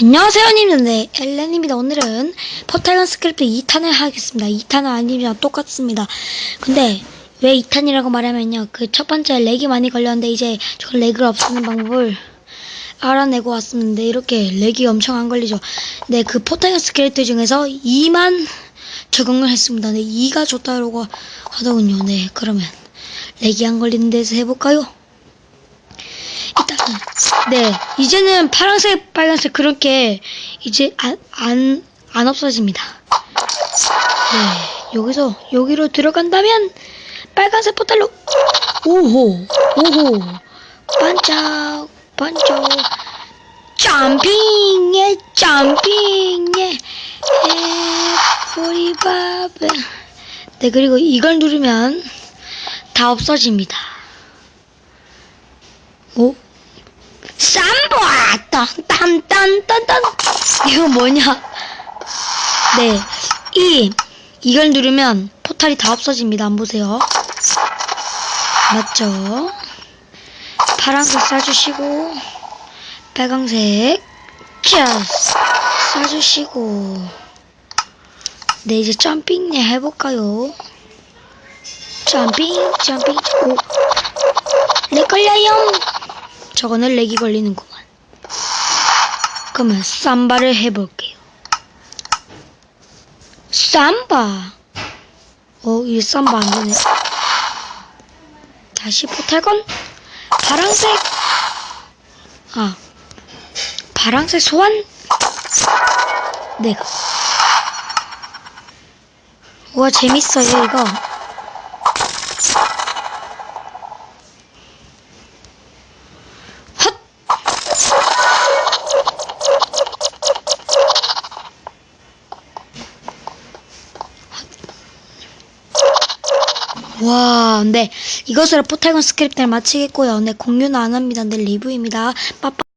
안녕하세요, 님들. 네, 엘렌입니다. 오늘은 포탈건 스크립트 2탄을 하겠습니다. 2탄은 아니면 똑같습니다. 근데 왜 2탄이라고 말하면요. 그 첫 번째 렉이 많이 걸렸는데 이제 저 렉을 없애는 방법을 알아내고 왔었는데 이렇게 렉이 엄청 안 걸리죠. 네, 그 포탈건 스크립트 중에서 2만 적응을 했습니다. 네, 2가 좋다고 하더군요. 네, 그러면 렉이 안 걸리는 데서 해볼까요? 네 이제는 파란색 빨간색 그렇게 이제 안 안 안 없어집니다. 네 여기서 여기로 들어간다면 빨간색 포탈로 오호 오호. 반짝 반짝. 점핑예 점핑예 에프리바베. 네 그리고 이걸 누르면 다 없어집니다. 오 삼보아 딴딴딴딴딴. 이거 뭐냐? 네 이 이걸 누르면 포탈이 다 없어집니다. 안 보세요. 맞죠? 파란색 쏴주시고 빨강색 자 쏴주시고. 네 이제 점핑 네 해볼까요? 점핑 점핑. 걸려요 저거는 렉이 걸리는구만. 그러면 삼바를 해볼게요. 삼바. 어, 이 삼바 안 되네. 다시 포탈건. 파랑색. 아. 파랑색 소환. 내가. 와, 재밌어요, 이거. 와, 네. 이것으로 포탈건 스크립트를 마치겠고요. 네, 공유는 안 합니다. 네, 리뷰입니다. 빠빠.